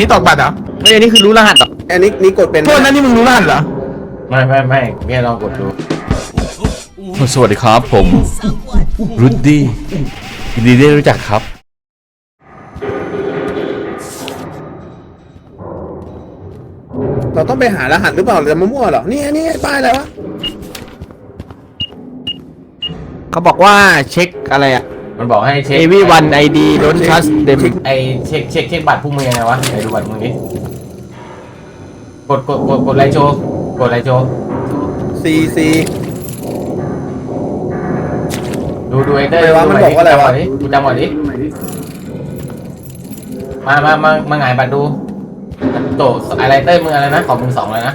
นี้ตอกบัตรเหรอไม่อันนี้คือรู้รหัสเหรออันนี้นี่กดเป็นโทษนะนี่มึงรู้รหัสเหรอไม่ไม่ไม่แค่ลองกดดูสวัสดีครับผมรุดดี้ยินดีได้รู้จักครับ เราต้องไปหารหัสหรือเปล่าหรือจะมั่วๆเหรอนี่ไงนี่ไงป้ายอะไรวะเขาบอกว่าเช็คอะไรอะ มันบอกให้เช็ค everyone ID don't trust them ไอเช็คเช็คเช็คบัตรพวกมึงยังไงวะไหนดูบัตรมึงดิกดกดกดกดไลค์โชว์กดไลค์โชว์ซีซี ดูดูไอ้เต้ยทำไมวะมันบอกว่าอะไรวะ กูจำก่อนดิมามามามาหงายบัตรดูโตอะไรเต้ยมึงอะไรนะของมึงสองเลยนะ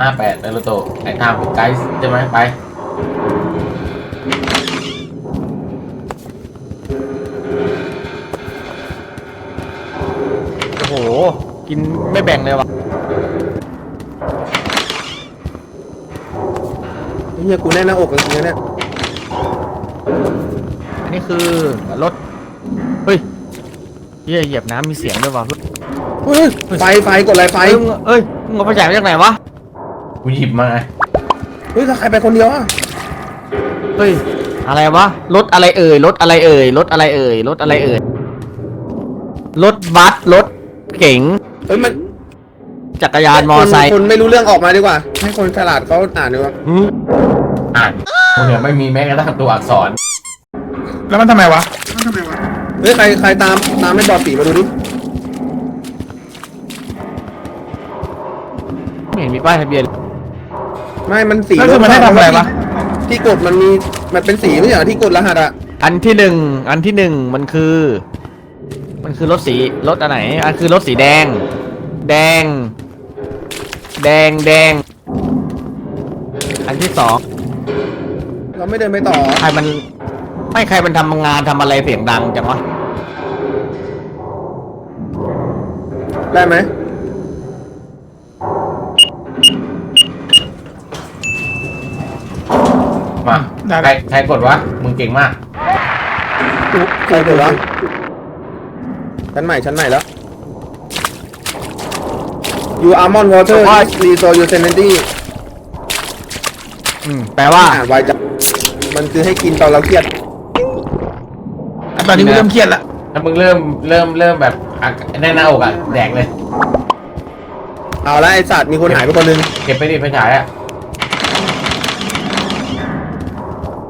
ห้าแปดเออโตไอ้ทามไกด์ใช่ไหมไป โอ้โห กินไม่แบ่งเลยวะเฮียกูแน่นหน้าอกจริงๆนะเนี่ย อันนี้คือรถ เฮ้ยเหี้ยเหยียบน้ำมีเสียงด้วยวะเฮ้ยไฟไฟกดอะไรไฟ เอ้ยมึงเอ้ยมึงเอาไปจ่ายมาจากไหนวะ กูหยิบมาไงเฮ้ยถ้าใครไปคนเดียวอะ เฮ้ย อะไรวะ รถอะไรเอ่ย รถอะไรเอ่ย รถอะไรเอ่ย รถอะไรเอ่ย รถบัส รถเก๋ง เฮ้ยมันจักรยานมอไซคนค์คนไม่รู้เรื่องออกมาดีกว่า ให้คนฉลาดเขาอ่านดีกว่าอ่านมึงเนี่ยไม่มีแม้กระทั่งตัวอักษร แล้วมันทำไมวะ เฮ้ยใครใครตามตามไม่บอดสีมาดูดิไม่เห็นมีป้ายทะเบียนเลยไม่มันสีแล้วคือมันให้ทำอะไรวะ ที่กดมันมีมันเป็นสีไม่ใช่เหรอที่กดรหัสอะอันที่หนึ่งอันที่หนึ่งมันคือ มันคือรถสีรถอันไหนอันคือรถสีแดง แดง แดงแดง อันที่สองเราไม่เดินไปต่อใครมันไม่ใครมันทำงานทำอะไรเสียงดังจังวะได้ไหม มาได้ ใครใครกดวะ มึงเก่งมาก ใครกดวะชั้นใหม่ชั้นใหม่แล้ว You almond water is restore your sanity อืมแปลว่า อ่านไวจังมันคือให้กินตอนเราเครียดอะตอนนี้กูเริ่มเครียดละถ้ามึงเริ่มเริ่มเริ่มแบบอะแน่นหน้าอกอะแดกเลย เอาละไอสัตว์มีคนหายไปคนหนึง เก็บไปดิไฟฉายอะ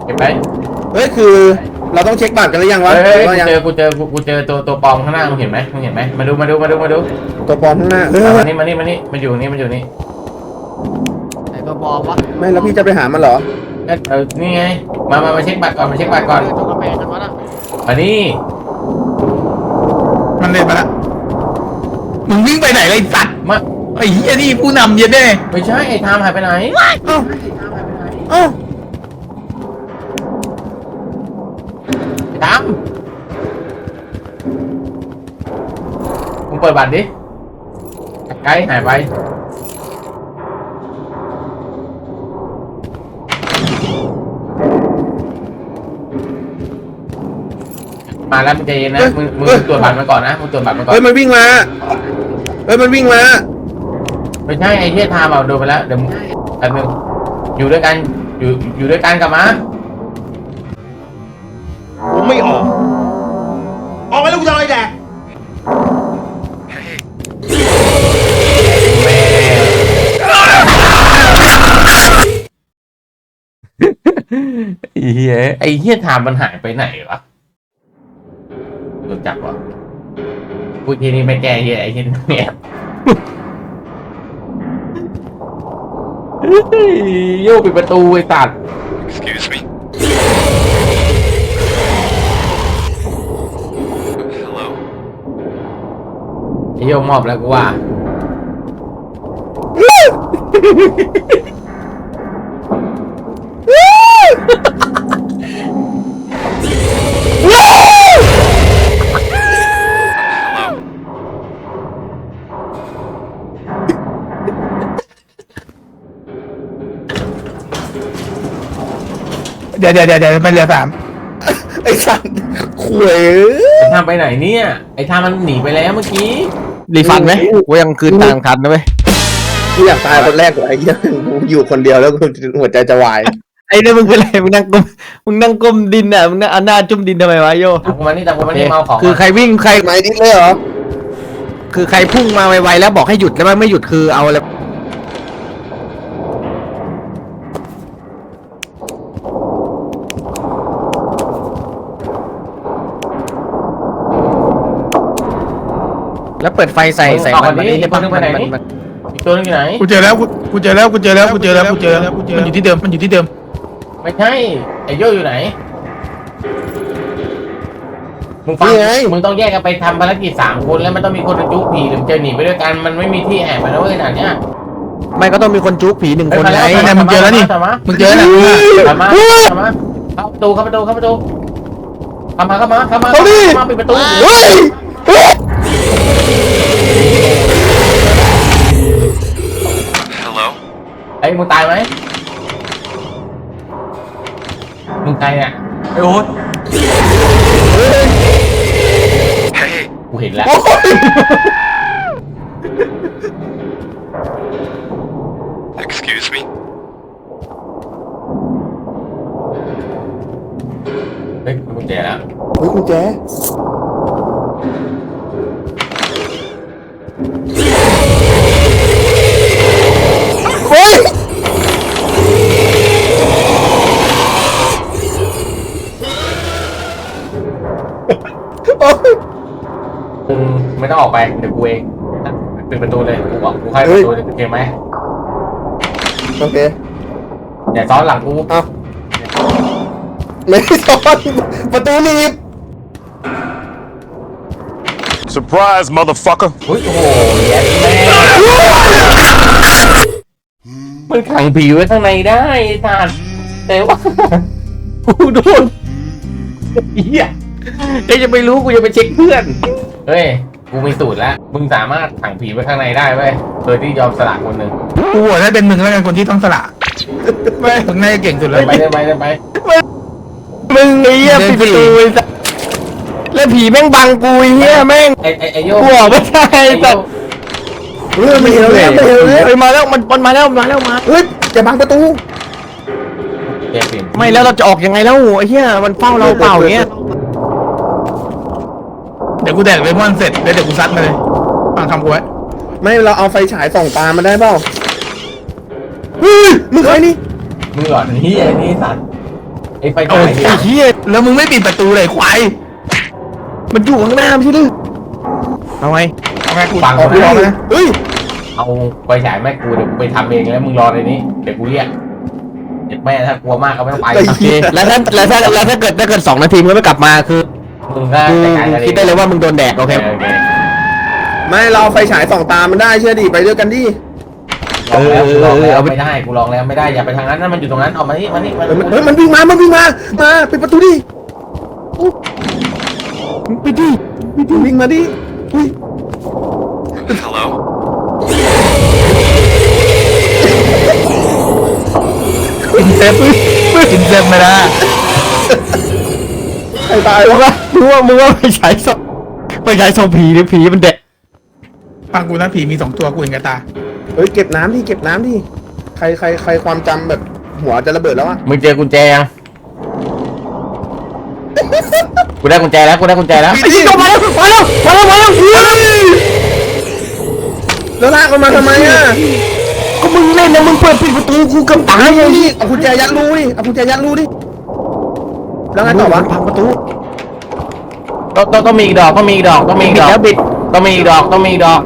เก็บไปเฮ้ยคือเราต้องเช็คบัตรกันหรือยังวะเฮ้ยหรือเฮ้ยว่ายังกูเจอกูเจอกูกูเจอตัวตัวปลอมข้างหน้ามึงเห็นไหมมึงเห็นไหมมาดูมาดูมาดูมาดูตัวปลอมข้างหน้าเฮ้ยเอามานี่มานี่มานี่มันอยู่นี่มันอยู่นี่ไหนตัวปลอมวะไม่แล้วพี่จะไปหามันเหรอเอ้ยเออนี่ไงมามามาเช็คบัตรก่อนมาเช็คบัตรก่อนเดินตรงกาแฟกันวะน่ะมานี่มันเดินไปละมึงวิ่งไปไหนเลยไอ้สัตว์มาไอ้เหี้ยนี่ผู้นำเย็นแน่ไม่ใช่ไอ้ทามหายไปไหนเอ้าเอ้า ไอ้ทามมึงเปิดบัตรดิไกด์หายไปมาแล้วมึงใจเย็นนะมึงมึงตรวจบัตรมาก่อนนะมึงตรวจบัตรมาก่อนเฮ้ยมันวิ่งมาเฮ้ยมันวิ่งมาไม่ใช่ไอ้เหี้ยทามเอาโดนไปแล้วเดี๋ยวมึงแป๊บนึงอยู่ด้วยกันอยู่อยู่ด้วยกันกลับมา เหี้ยไอ้เหี้ยทามมันหายไปไหนวะโดนจับวะพูดทีนี้ไม่แก้เหี้ยไอ้เหี้ยเนี่ยเฮ้ยโยกปิดประตูไอ้ตัด Excuse me. Hello. ไอ้โยกมอบแล้วกูว่า ดี๋ยวเดี๋ยวเดี๋ยวเดี๋ยวมันเหลือสามไอสัตว์ขวยไอ้ทามไปไหนเนี่ย ไอ้ทามมันหนีไปแล้วเมื่อกี้ รีฟันไหมกูยังคืนตังค์ทันนะเว้ยกูอยากตายคนแรกกว่าไอ้เหี้ยกูอยู่คนเดียวแล้วกูหัวใจจะวายไอ้เนี่ยมึงเป็นไรมึงนั่งก้มมึงนั่งก้มดินอะมึงนั่งเอาหน้าจุ่มดินทำไมวะโยตามกูมานี่ตามกูมานี่เมาของคือใครวิ่งใครไม้ดิ้นเลยเหรอคือใครพุ่งมาไวๆแล้วบอกให้หยุดแล้วมันไม่หยุดคือเอาอะไร แล้วเปิดไฟใส่ใส่มันมันนี่มันมันมันอีกตัวนึงอยู่ไหนกูเจอแล้วกูกูเจอแล้วกูเจอแล้วกูเจอแล้วกูเจอแล้วมันอยู่ที่เดิมมันอยู่ที่เดิมไม่ใช่ไอ้โยอยู่ไหนมึงฟังนี่ไงมึงต้องแยกกันไปทำภารกิจสามคนแล้วมันต้องมีคนจุกผีหรือจะหนีไปด้วยกันมันไม่มีที่แอบไปแล้วเว้ยขนาดเนี้ยไม่ก็ต้องมีคนจุกผีหนึ่งคนไงไอ้เนี่ยมึงเจอแล้วนี่มามึงเจอแล้วนะเข้ามาเข้ามาเข้าประตูเข้าประตูเข้าประตูเข้ามาเข้ามาเข้ามาเอาดิเข้ามาปิดประตูเฮ้ยเฮ้ย Hello? ไอ้ยมึงตายไหมมึงตายเนี่ยไอ้โอ๊ต Hey, กูเห็นแล้ว excuse me? เฮ้ยกุญแจแล้วเฮ้ยกุญแจ ไม่ต้องออกไปเดี๋ยวกูเองปิดประตูเลยกูบอกกูให้ประตูเลยโอเคไหมโอเคอย่าซ้อนหลังกูเอาไม่ได้ซ้อนประตูหนีบ Surprise, motherfucker. อุ้ยโอ้โหแย่แม่มันขังผีไว้ข้างในได้ไอ้สัตว์แต่ว่ากูโดนเฮียเดี๋ยวจะไปรู้กูจะไปเช็คเพื่อน เฮ้ย กูมีสูตรแล้ว มึงสามารถขังผีไว้ข้างในได้เว้ยโดยที่ยอมสละคนหนึ่งกูโหวตให้เป็นมึงแล้วกันคนที่ต้องสละไม่มึงน่าจะเก่งสุดเลยไปได้ไปได้ไปมึงไอ้เหี้ยปิดประตูไอ้สัสแล้วผีแม่งบังกูไอ้เหี้ยแม่งไอ้ไอ้ไอ้โยกูออกไม่ได้ไอ้ไอ้โยสัสเฮ้ยไม่เห็นแล้วไม่เห็นแล้วเฮ้ยมาแล้วมันมันมาแล้วมาแล้วมา เฮ้ยจะบังประตู แกเปลี่ยนไม่แล้วเราจะออกยังไงแล้วไอ้เหี้ยมันเฝ้าเราเปล่าอย่างเงี้ยเดี๋ยวกูแดกเลมอนเสร็จแล้วเดี๋ยวกูซัดมาเลยฟังคำกูไว้ไม่เราเอาไฟฉายส่องตามันได้เปล่าเฮ้ยมึงใครนี่มึงหลอนเฮียไอ้นี่สัตว์ไอ้ไฟโอ้ฉายยเนี่ยไอ้เหี้ยแล้วมึงไม่ปิดประตูเลยควายมันอยู่ข้างหน้าไม่ใช่หรือเอาไงเอาไงกูฟังออกกูกูนะออกนะเฮ้ยเอาไฟฉายแม่กูเดี๋ยวกูไปทำเองแล้วมึงรอในนี้เดี๋ยวกูเรียกเด็กแม่ถ้ากลัวมากก็ไม่ต้องไปไอ้โอเคเหี้ยแล้วถ้าแล้วถ้าแล้วถ้าเกิดถ้าเกิดสองนาทีมึงไม่กลับมาคือ มึงก็กูจัดการกันเองคิดได้เลยว่ามึงโดนแดกโอเคโอเคไม่เราเอาไฟฉายส่องตามันได้เชื่อดิไปด้วยกันดิลองแล้วกูลองแล้วเออเอาไปไม่ได้กูลองแล้วไม่ได้อย่าไปทางนั้นนั่นมันอยู่ตรงนั้นออกมานี่มานี่มาเฮ้ยมันนี่เฮ้ยมันวิ่งมา มันวิ่งมา มาปิดประตูดิไปดิมันวิ่งมาดิอุ้ย Hello? กินเซฟกินเซฟไม่ได้ใคร ตายวะมึงว่ามึงว่าไปฉายสองไปฉายสองผีหรือผีมันแดกฟังกูนะผีมีสองตัวกูเห็นกับตา เฮ้ยเก็บน้ำดิเก็บน้ำดิใครใครใครความจำแบบหัวจะระเบิดแล้วอะมึงเจอกุญแจยังกูได้กุญแจแล้วกูได้กุญแจแล้วไอ้ที่มาแล้วมาแล้วมาแล้วมาแล้วแล้วลากมันมาทำไมอะก็มึงเล่นนะมึงเปิดปิดประตูกูกำตายเอาไงดิเอากุญแจยัดรูดิเอากุญแจยัดรูดิ แล้วไงต่อวะพังประตูต้องต้องต้องมีอีกดอกต้องมีอีกดอกต้องมีอีกดอกบิดแล้วบิดต้องมีอีกดอกต้องมีอีกดอก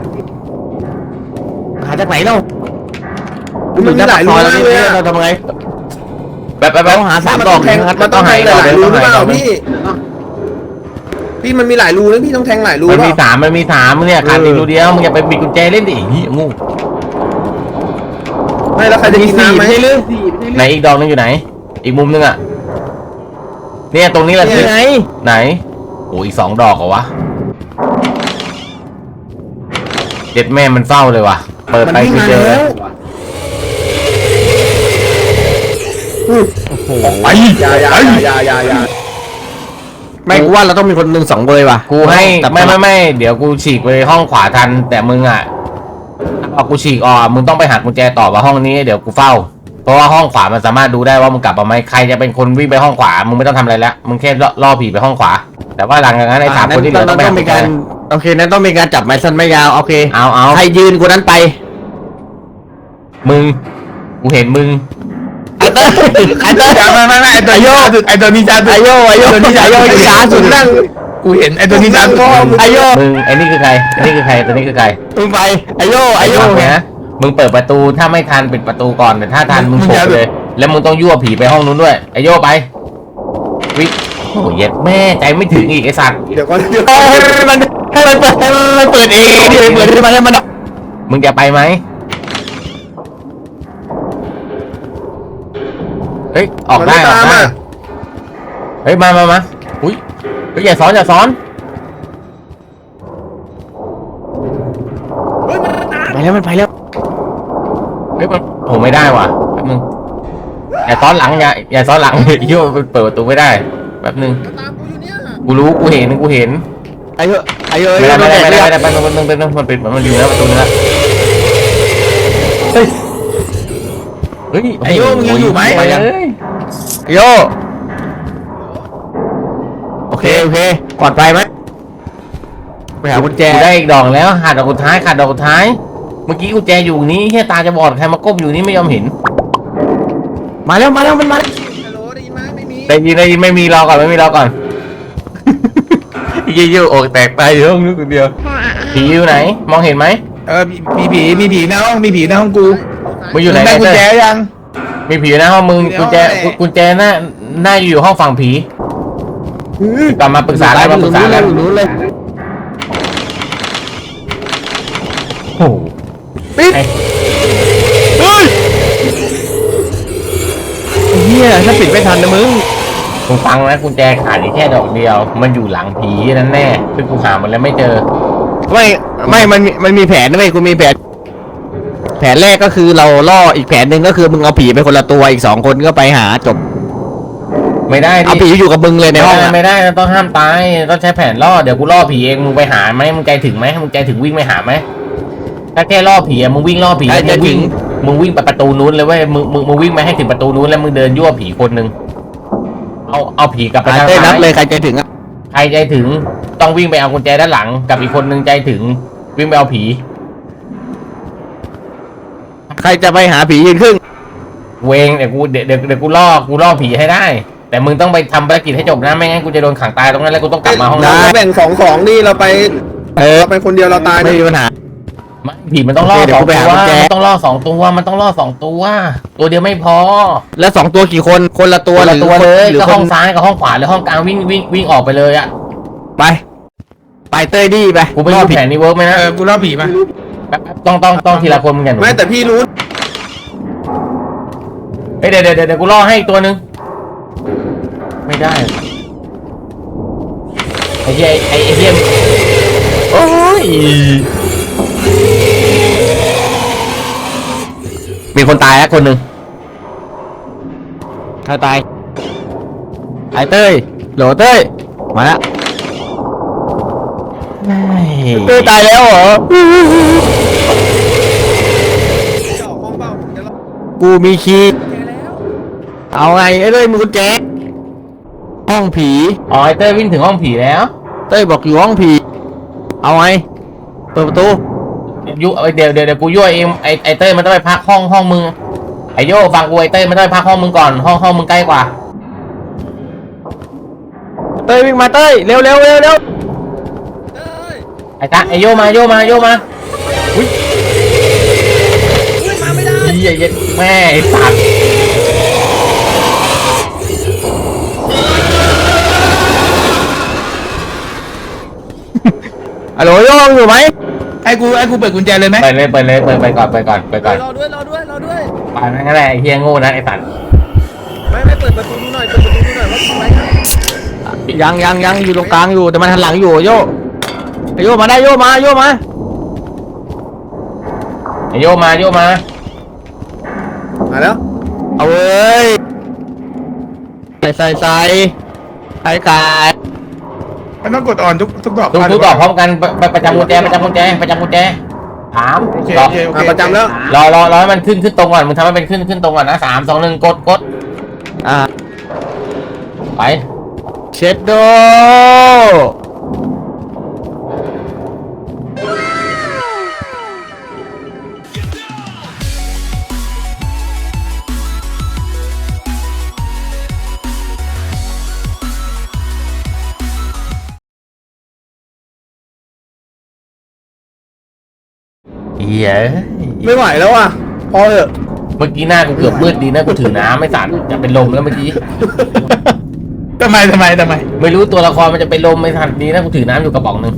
หาจากไหนเล่ามันมีหลายรูมากเลยอะเราทำไงแบบแบบแบบต้องหาสามมันดต้ออกงแทงมันต้องแทงหลายรูหรือเปล่าพี่พี่มันมีหลายรูนะพี่ต้องแทงหลายรูมันเปมีล่าสามมันมีสามเนี่ยขาดอีกรูเดียวมึงอย่าไปบิดกุญแจเล่นดิเหี้ยงูไม่แล้วใครจะกินน้ำไหมไม่ใช่หรือไหนอีกดอกนึงอยู่ไหน อีกมุมนึงอะ เนี่ยตรงนี้แหละนี่ไงไหนโอ้อีกสองดอกเหรอวะเด็ดแม่มันเฝ้าเลยว่ะ เปิดมันไปวิ่งคือมาเจอแล้วอุ้ยไปอย่าอย่าอย่าอย่าอย่าอย่าไม่กูว่าเราต้องมีคนหนึ่งสองเบอร์ว่ะ กูให้แต่ไม่ไม่ไม่เดี๋ยวกูฉีกไปห้องขวาทัน แต่มึงอะพอกูฉีกออกมึงต้องไปหากุญแจต่อมาห้องนี้เดี๋ยวกูเฝ้าเพ ราะว่าห้องขวามันสามารถดูได้ว่ามึงกลับมาไหมใครจะเป็นคนวิ่งไปห้องขวา มึงไม่ต้องทำอะไรแล้ว มึงแค่ล่อล่อผีไปห้องขวา แต่ว่าหลังจากนั้นไอ้สามคนที่เหลือต้องไปต้อหางกุมีญแจการโอเคนั้นต้องมีการจับไม้สั้นไม้ยาวโอเคเอาเอาใครยืนกูนั้นไป มึงกูเห็นมึงไอ้เต้ยไอ้เต้ยไม่ไม่ไม่ไอตัวนี้ช้าสุดไอตัวนี้ช้าสุดไอโยไอโยตัวนี้ช้าไอโยสุดช้าสุดนั่งกูเห็นไอตัวนี้ช้าสุดไอโยมึงไอ้นี่คือใครไอ้นี่คือใครตัวนี้คือใครมึงไปไอโยไอโยฟังนะ มึงเปิดประตูถ้าไม่ทันปิดประตูก่อนแต่ถ้าทันมึงโผล่ไปเลย แล้วมึงต้องยั่วผีไปห้องนู้นด้วยไอโยไปวิโอ้ยเย็ดแม่ใจไม่ถึงอีกไอสัตว์เดี๋ยวก่อนเดี๋ยวเอ้ยให้มันให้มันเปิดให้มันเปิดเองดิเปิดให้มันให้มันมึงจะไปไหมเฮ้ยออกมันได้ไม่ออตากมได้อะเฮ้ยมามามาอุ้ยเฮ้ยอย่าซ้อนอย่าซ้อน ไปแล้วมันไปแล้วเฮ้ยมันโอ้ไม่ได้ว่ะแป๊บนึงอย่าซ้อนหลังอย่าอย่าซ้อนหลังโยมันเปิดประตูไม่ได้แป๊บนึงตามกูอยู่เนี่ยกูรู้กูเห็นกูเห็นไอโยไอโยไม่ได้ไม่ได้ไม่ได้ไไม่ได้ไปมันมันมันมันปิดมันอยู่นะประตูนี้ละเฮ้ยเฮ้ยไอโยมึงยังอยู่ไหมไปยังเฮ้ยโยโอเคโอเคปลอดภัยไหมไปหากุญแจกูได้อีกดอกแล้วขาดดอกสุดท้ายขาดดอกสุดท้ายเมื่อกี้กุญแจอยู่นี้เฮียตาจะบอดใครมาก้มอยู่นี่ไม่ยอมเห็น มาแล้วมาแล้วมันมาฮัลโหลได้ยินไหมไม่มีได้ยินได้ยินไม่มีรอก่อนไม่มีรอก่อนยี่ยี่อกแตกตายอยู่ห้องนู้นคนเดียวผีอยู่ไหน มองเห็นไหมเออมีผีมีผีในห้องมีผีในห้องกูมึงอยู่ไหนได้กุญแจเต้ยยังมีผีนะห้องมึงกุญแจกุญแจหน้าหน้าอยู่ห้องฝั่งผีกลับมาปรึกษาแล้วมาปรึกษาแล้ว ดไอ้เฮ้ยเฮียถ้าปิดไม่ทันนะมึงมึงฟังนะกุญแจขาดอีกแค่ดอกเดียว มันอยู่หลังผีนั่นแน่ซึ่งกูหามันแล้วไม่เจอ ไม่ไม่มันมีมันมีแผนนะเว้ยกูมีแผน แผนแรกก็คือเราล่ออีกแผนหนึ่งก็คือมึงเอาผีไปคนละตัวอีกสองคนก็ไปหาจบ ไม่ได้เอาดิผีอยู่กับมึงเลยในไม่ห้องได้อะไม่ได้ต้องห้ามตายต้องใช้แผนล่อเดี๋ยวกูล่อผีเองมึงไปหาไหมมึงใจถึงไหมมึงใจถึงวิ่งไปหาไหม ถ้าแค่ล่อผีอะมึงวิ่งล่อผีใครจะมึงวิ่งถึง มึงวิ่งไปประตูนู้นเลยเว้ยมึงมึงมึงวิ่งไปให้ถึงประตูนู้นแล้วมึงเดินยั่วผีคนหนึ่งเอาเอาผีกลับไปอะทางเต้ยนัซ้าบยเลยใครใจถึงอะใครใจถึงต้องวิ่งไปเอากุญแจด้านหลัง กับอีกคนนึงใจถึง วิ่งไปเอาผีใครจะไปหาผียืนครึ่งเวงเดี๋ยวกูเดี๋ยวเดี๋ยวเดี๋ยวกูล่อกูล่อผีให้ได้ แต่มึงต้องไปทำภารกิจให้จบนะไม่งั้นกูจะโดนขังตายตรงนั้นแล้วกูต้องกลับมาห้องเราน้ำแบ่งสองสองนี่เราไปเออเราไปคนเดียวเราตายไม่นะมีปัญหาไม่ ผีมันต้องล่อโอเคเดี๋สยวองกูไปตัหาวกุญแจ มันต้องล่อสองตัวมันต้องล่อสองตัว ตัวเดียวไม่พอแล้วสองตัวกี่คน คนละตัวตัวละหรือตัวเลยหรือก็คห้นองซ้ายกับห้องขวาหรือห้องกลางวิ่งวิ่งวิ่งออกไปเลยอะไป ไปเต้ยดีไปกูไม่รู้แผนนี้เวิร์กไหมนะเออกูล่อผีมาแป๊บๆต้องต้องต้องทีละคนมึงอย่าหนูไม่แต่พี่รู้เฮ้ยเดี๋ยวเดี๋ยวเดี๋ยวกูล่อให้อีกตัวหนึงไม่ได้ไอ้เหี้ยไอ้ไอ้เหี้ยโอ้ย มีคนตายแล้วคนหนึ่งใครตายไอ้เต้ยโหลเต้ย มาแล้วเต้ยตายแล้วเหรอ เจ้าห้องเปล่าเดี๋ยวเรากูมีคีย์เอาไงไอ้เต้ยมึงกุญแจห้องผี อ๋อไอเต้ยวิ่งถึงห้องผีแล้ว เต้ยบอกอยู่ห้องผี เอาไง เปิดประตู ยุเอ้ยเดี๋ยวเดี๋ยวเดี๋ยวกูยั่วเองไอไอเต้ยมันต้องไปพักห้องห้องมึงไอโยฟังกูไอเต้ยมันต้องไปพักห้องมึงก่อนห้องห้องมึงใกล้กว่า เต้ยวิ่งมาเต้ยเร็วเร็วเร็วเร็วเอ้ยไอตาไอโยมาโยมาโยมาอุ้ยมาไม่ได้เหี้ยเย็ดแม่ไอสัตว์ฮัลโหลโยงอยู่ไหม ไอ้กูไอ้กูเปิดกุญแจเลยไหมไปเลยไปเลยไปไปก่อนไปก่อนไปก่อนรอด้วยรอด้วยรอด้วยไปนั่นก็ได้ไอเฮียโง่นะไอสัตว์ไม่ไม่เปิดประตูดูหน่อยเปิดประตูดูหน่อยว่าทำไมครับยังยังยังอยู่ตรงกลางอยู่แต่มันหันหลังอยู่โยไอ้โยมาได้โยมาโยมาไอโยมาโยมามาแล้วเอาเว้ยใส่ใส่ใส่ไอ้กาย มันต้องกดออนทุกทุกดอกทุกป่ะทุกดอกพร้อมกันไปไปประจำกุญแจประจำกุญแจประจำกุญแจสามโอเคสอโองเคโอเคอะประจำแล้ว รอรอรอให้มันขึ้นขึ้นตรงก่อนมึงทำให้เป็นขึ้นขึ้นตรงก่อนนะสามสองหนึ่งกดกดอ่าไปเช็ดโด หี้ยไม่ไหวแล้วอะ พอเถอะ เมื่อกี้หน้ากูเกือบมืดดีนะกูถือน้ำไม่สั่นจะเป็นลมแล้วเมื่อกี้ ทำไมทำไมทำไม ไม่รู้ตัวละครมันจะเป็นลมไม่ทันดีนะกูถือน้ำอยู่กระป๋องหนึ่ง